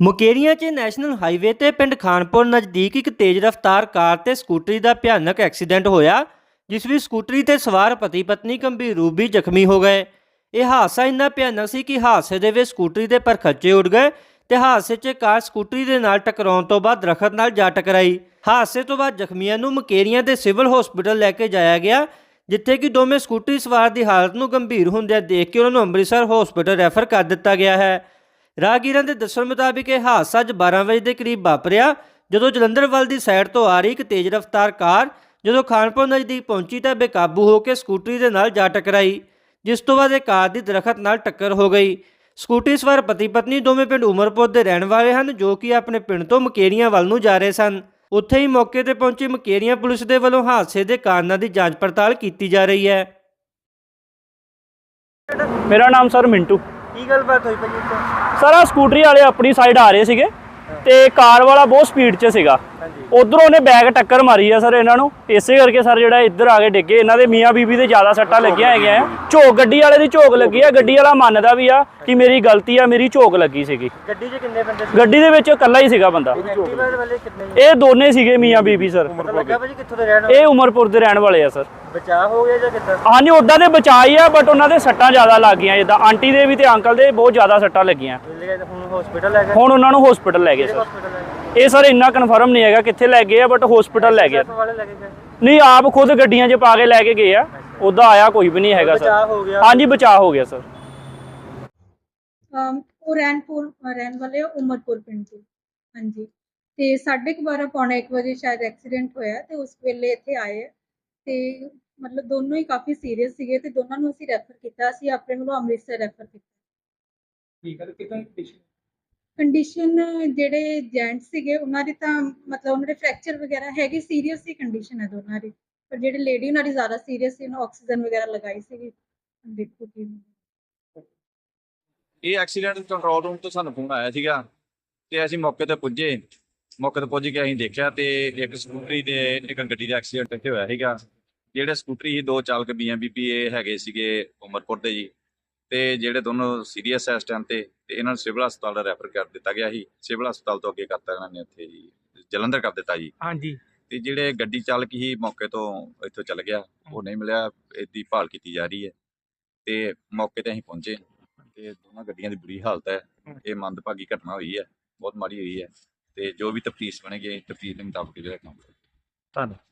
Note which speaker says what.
Speaker 1: ਮੁਕੇਰੀਆਂ 'ਚ national highway ਤੇ ਪਿੰਡ ਖਾਨਪੁਰ ਨਜ਼ਦੀਕ ਇੱਕ ਤੇਜ਼ ਰਫ਼ਤਾਰ ਕਾਰ ਤੇ ਸਕੂਟਰੀ ਦਾ ਭਿਆਨਕ ਐਕਸੀਡੈਂਟ ਹੋਇਆ, ਜਿਸ ਵਿੱਚ ਸਕੂਟਰੀ ਤੇ ਸਵਾਰ ਪਤੀ ਪਤਨੀ ਗੰਭੀਰ ਰੂਪ ਵਿੱਚ ਜ਼ਖਮੀ ਹੋ ਗਏ। ਇਹ ਹਾਦਸਾ ਇੰਨਾ ਭਿਆਨਕ ਸੀ ਕਿ ਹਾਦਸੇ ਦੇ ਵਿੱਚ ਸਕੂਟਰੀ ਦੇ ਪਰ ਖੱਚੇ ਉੱਡ ਗਏ ਤੇ ਹਾਦਸੇ 'ਚ ਕਾਰ ਸਕੂਟਰੀ ਦੇ ਨਾਲ ਟਕਰਾਉਣ ਤੋਂ ਬਾਅਦ ਦਰਖਤ ਨਾਲ ਜਾ ਟਕਰਾਈ। ਹਾਦਸੇ ਤੋਂ ਬਾਅਦ ਜ਼ਖਮੀਆਂ ਨੂੰ ਮੁਕੇਰੀਆਂ ਦੇ ਸਿਵਲ ਹਸਪੀਟਲ ਲੈ ਕੇ ਜਾਇਆ ਗਿਆ, ਜਿੱਥੇ ਕਿ ਦੋਵੇਂ ਸਕੂਟਰੀ ਸਵਾਰ ਦੀ ਹਾਲਤ ਨੂੰ ਗੰਭੀਰ ਹੁੰਦਿਆਂ ਦੇਖ ਕੇ ਉਹਨਾਂ ਨੂੰ ਅੰਮ੍ਰਿਤਸਰ ਹਸਪੀਟਲ ਰੈਫਰ ਕਰ ਦਿੱਤਾ ਗਿਆ ਹੈ। ਰਾਹਗੀਰਾਂ ਦੇ ਦੱਸਣ ਮੁਤਾਬਿਕ ਇਹ ਹਾਦਸਾ ਅੱਜ 12 ਵਜੇ ਦੇ ਕਰੀਬ ਵਾਪਰਿਆ, ਜਦੋਂ ਜਲੰਧਰ ਵੱਲ ਦੀ ਸਾਈਡ ਤੋਂ ਆ ਰਹੀ ਇੱਕ ਤੇਜ਼ ਰਫ਼ਤਾਰ ਕਾਰ ਜਦੋਂ ਖਾਨਪੁਰ ਨਜ਼ਦੀਕ ਪਹੁੰਚੀ ਤਾਂ ਬੇਕਾਬੂ ਹੋ ਕੇ ਸਕੂਟਰੀ ਦੇ ਨਾਲ ਜਾ ਟਕਰਾਈ, ਜਿਸ ਤੋਂ ਬਾਅਦ ਇਹ ਕਾਰ ਦੀ ਦਰਖਤ ਨਾਲ ਟੱਕਰ ਹੋ ਗਈ। ਸਕੂਟਰੀ ਸਵਾਰ ਪਤੀ ਪਤਨੀ ਦੋਵੇਂ ਪਿੰਡ ਉਮਰਪੁਰ ਦੇ ਰਹਿਣ ਵਾਲੇ ਹਨ, ਜੋ ਕਿ ਆਪਣੇ ਪਿੰਡ ਤੋਂ ਮਕੇਰੀਆਂ ਵੱਲ ਨੂੰ ਜਾ ਰਹੇ ਸਨ। ਉੱਥੇ ਹੀ ਮੌਕੇ ਤੇ ਪਹੁੰਚੀ ਮਕੇਰੀਆਂ ਪੁਲਿਸ ਦੇ ਵੱਲੋਂ ਹਾਦਸੇ ਦੇ ਕਾਰਨਾਂ ਦੀ ਜਾਂਚ ਪੜਤਾਲ ਕੀਤੀ ਜਾ ਰਹੀ ਹੈ।
Speaker 2: ਮੇਰਾ ਨਾਮ ਸਰ ਮਿੰਟੂ।
Speaker 1: ਕੀ ਗੱਲਬਾਤ ਹੋਈ ਭਾਜੀ
Speaker 2: ਸਰ ਆ ਸਕੂਟਰੀ ਵਾਲੇ ਆਪਣੀ ਸਾਈਡ ਆ ਰਹੇ ਸੀਗੇ ਤੇ ਕਾਰ ਵਾਲਾ ਬਹੁਤ ਸਪੀਡ 'ਚ ਸੀਗਾ। ਉਧਰੋਂ ਉਹਨੇ ਬੈਗ ਟੱਕਰ ਮਾਰੀ ਆ ਸਰ ਇਹਨਾਂ ਨੂੰ। ਇਸੇ ਕਰਕੇ ਸਰ ਜਿਹੜਾ ਇੱਧਰ ਆ ਕੇ ਡਿੱਗੇ ਇਹਨਾਂ ਦੇ ਮੀਆਂ ਬੀਬੀ ਦੇ ਜ਼ਿਆਦਾ ਸੱਟਾਂ ਲੱਗੀਆਂ ਹੈਗੀਆਂ ਆ। ਝੋਕ ਗੱਡੀ ਵਾਲੇ ਦੀ ਝੋਕ ਲੱਗੀ ਆ ਗੱਡੀ ਵਾਲਾ ਮੰਨਦਾ ਵੀ ਆ ਕਿ ਮੇਰੀ ਗਲਤੀ ਆ ਮੇਰੀ ਝੋਕ ਲੱਗੀ ਸੀਗੀ।
Speaker 1: ਗੱਡੀ 'ਚ ਕਿੰਨੇ ਬੰਦੇ ਸੀ?
Speaker 2: ਗੱਡੀ ਦੇ ਵਿੱਚ ਇਕੱਲਾ ਹੀ ਸੀਗਾ ਬੰਦਾ।
Speaker 1: ਐਕਟਿਵਾ ਵਾਲੇ ਕਿੰਨੇ
Speaker 2: ਇਹ ਦੋਨੇ ਸੀਗੇ ਮੀਆਂ ਬੀਬੀ ਸਰ।
Speaker 1: ਪਤਾ ਲੱਗਾ ਭਾਜੀ ਕਿੱਥੋਂ ਦੇ ਰਹਿਣ
Speaker 2: ਇਹ ਉਮਰਪੁਰ ਦੇ ਰਹਿਣ ਵਾਲੇ ਆ ਸਰ।
Speaker 1: ਬਚਾਅ ਹੋ ਗਿਆ ਜਾਂ ਕਿੱਦਾਂ?
Speaker 2: ਹਾਂਜੀ ਉਦਾਂ ਦੇ ਬਚਾਈ ਆ ਬਟ ਉਹਨਾਂ ਦੇ ਸੱਟਾਂ ਜ਼ਿਆਦਾ ਲੱਗ ਗਈਆਂ ਜਿੱਦਾਂ ਆਂਟੀ ਦੇ ਵੀ ਤੇ ਅੰਕਲ ਦੇ ਬਹੁਤ ਜ਼ਿਆਦਾ ਸੱਟਾਂ ਲੱਗੀਆਂ।
Speaker 1: ਹੁਣ ਹਸਪੀਟਲ ਲੈ ਗਏ?
Speaker 2: ਹੁਣ ਉਹਨਾਂ ਨੂੰ ਹਸਪੀਟਲ ਲੈ ਗਏ ਸਰ ਇਹ ਸਰ ਇੰਨਾ ਕਨਫਰਮ ਨਹੀਂ ਹੈਗਾ ਕਿੱਥੇ ਲੈ ਗਏ ਆ ਬਟ ਹਸਪੀਟਲ ਲੈ ਗਏ ਆ।
Speaker 1: ਵਾਲੇ ਲੈ ਕੇ ਗਏ?
Speaker 2: ਨਹੀਂ ਆਪ ਖੁਦ ਗੱਡੀਆਂ 'ਚ ਪਾ ਕੇ ਲੈ ਕੇ ਗਏ ਆ। ਉਦਾਂ ਆਇਆ ਕੋਈ ਵੀ ਨਹੀਂ ਹੈਗਾ ਸਰ ਹਾਂਜੀ ਬਚਾਅ ਹੋ ਗਿਆ ਸਰ
Speaker 3: ਅਮ ਉਹ ਰੈਨਪੁਰ ਰਹਿਣ ਵਾਲੇ ਉਮਰਪੁਰ ਪਿੰਡ ਤੋਂ ਹਾਂਜੀ। ਤੇ ਸਾਢੇ ਕੁ ਬਾਰਾਂ ਪੌਣੇ 1 ਵਜੇ ਸ਼ਾਇਦ ਐਕਸੀਡੈਂਟ ਹੋਇਆ ਤੇ ਉਸ ਵੇਲੇ ਇੱਥੇ ਆਏ ਆ। ਤੇ ਮਤਲਬ ਦੋਨੋਂ ਹੀ ਕਾਫੀ ਸੀਰੀਅਸ ਸੀਗੇ ਤੇ ਦੋਨਾਂ ਨੂੰ ਅਸੀਂ ਰੈਫਰ ਕੀਤਾ ਅਸੀਂ ਆਪਣੇ ਵੱਲੋਂ ਅੰਮ੍ਰਿਤਸਰ ਰੈਫਰ ਕੀਤਾ।
Speaker 4: ਠੀਕ ਹੈ ਤੇ ਕਿਦਾਂ ਕੰਡੀਸ਼ਨ
Speaker 3: ਕੰਡੀਸ਼ਨ ਜਿਹੜੇ ਜੈਂਟ ਸੀਗੇ ਉਹਨਾਂ ਦੀ ਤਾਂ ਮਤਲਬ ਉਹਨਾਂ ਦੇ ਫ੍ਰੈਕਚਰ ਵਗੈਰਾ ਹੈਗੀ ਸੀਰੀਅਸ ਹੀ ਕੰਡੀਸ਼ਨ ਹੈ ਦੋਨਾਂ ਦੀ। ਪਰ ਜਿਹੜੇ ਲੇਡੀ ਉਹਨਾਂ ਦੀ ਜ਼ਿਆਦਾ ਸੀਰੀਅਸ ਸੀ ਉਹਨਾਂ ਆਕਸੀਜਨ ਵਗੈਰਾ ਲਗਾਈ ਸੀਗੀ। ਦੇਖੋ ਕੀ।
Speaker 5: ਇਹ ਐਕਸੀਡੈਂਟ ਕੰਟਰੋਲ ਰੂਮ ਤੋਂ ਸਾਨੂੰ ਫੋਨ ਆਇਆ ਸੀਗਾ ਤੇ ਅਸੀਂ ਮੌਕੇ ਤੇ ਪੁੱਜੇ। ਮੌਕੇ ਤੇ ਪੁੱਜ ਕੇ ਅਸੀਂ ਦੇਖਿਆ ਤੇ ਇੱਕ ਸਕੂਟਰੀ ਦੇ ਇੱਕ ਗੱਡੀ ਦਾ ਐਕਸੀਡੈਂਟ ਇੱਥੇ ਹੋਇਆ ਸੀਗਾ। ਜਿਹੜੇ ਸਕੂਟਰੀ ਸੀ ਦੋ ਚਾਲਕ ਬੀਐਮਬੀਪੀ ਇਹ ਹੈਗੇ ਸੀਗੇ ਉਮਰਪੁਰ ਦੇ ਜੀ ਤੇ ਜਿਹੜੇ ਦੋਨੋਂ ਸੀਰੀਅਸ ਇਸ ਟਾਈਮ ਤੇ ਤੇ ਇਹਨਾਂ ਨੂੰ ਸਿਵਲ ਹਸਪਤਾਲ ਦਾ ਰੈਫਰ ਕਰ ਦਿੱਤਾ ਗਿਆ ਸੀ। ਸਿਵਲ ਹਸਪਤਾਲ ਤੋਂ ਅੱਗੇ ਕਰਤਾ ਇਹਨਾਂ ਨੇ ਇੱਥੇ ਜੀ ਜਲੰਧਰ ਕਰ ਦਿੱਤਾ ਜੀ।
Speaker 4: ਹਾਂਜੀ।
Speaker 5: ਤੇ ਜਿਹੜੇ ਗੱਡੀ ਚਾਲਕ ਸੀ ਮੌਕੇ ਤੋਂ ਇੱਥੋਂ ਚੱਲ ਗਿਆ। ਉਹ ਨਹੀਂ ਮਿਲਿਆ ਇਹਦੀ ਭਾਲ ਕੀਤੀ ਜਾ ਰਹੀ ਹੈ। ਤੇ ਮੌਕੇ ਤੇ ਅਸੀਂ ਪਹੁੰਚੇ। ਤੇ ਦੋਨਾਂ ਗੱਡੀਆਂ ਦੀ ਬੁਰੀ ਹਾਲਤ ਹੈ। ਇਹ ਮੰਦਭਾਗੀ ਘਟਨਾ ਹੋਈ ਹੈ। ਬਹੁਤ ਮਾੜੀ ਹੋਈ ਹੈ। ਤੇ ਜੋ ਵੀ ਤਫਤੀਸ਼ ਬਣੇਗੀ ਤਫਤੀਸ਼ ਦੇ ਮੁਤਾਬਕ ਜਿਹੜਾ ਕੰਮ
Speaker 4: ਧੰਨਵਾਦ।